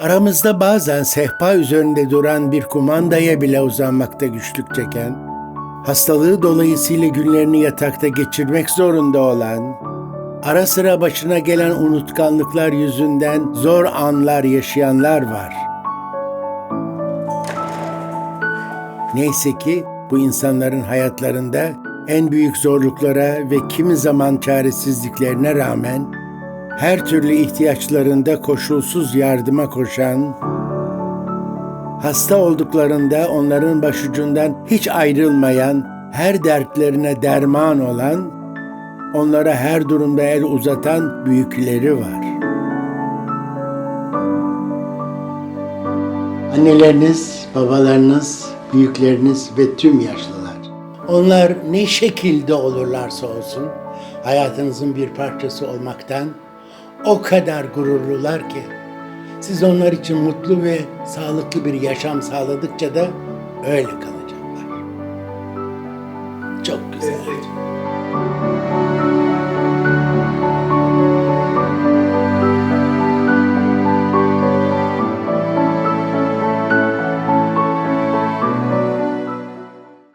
Aramızda bazen sehpa üzerinde duran bir kumandaya bile uzanmakta güçlük çeken, hastalığı dolayısıyla günlerini yatakta geçirmek zorunda olan, ara sıra başına gelen unutkanlıklar yüzünden zor anlar yaşayanlar var. Neyse ki bu insanların hayatlarında en büyük zorluklara ve kimi zaman çaresizliklerine rağmen her türlü ihtiyaçlarında koşulsuz yardıma koşan, hasta olduklarında onların başucundan hiç ayrılmayan, her dertlerine derman olan, onlara her durumda el uzatan büyükleri var. Anneleriniz, babalarınız, büyükleriniz ve tüm yaşlılar. Onlar ne şekilde olurlarsa olsun hayatınızın bir parçası olmaktan o kadar gururlular ki siz onlar için mutlu ve sağlıklı bir yaşam sağladıkça da öyle kalacaklar. Çok güzel.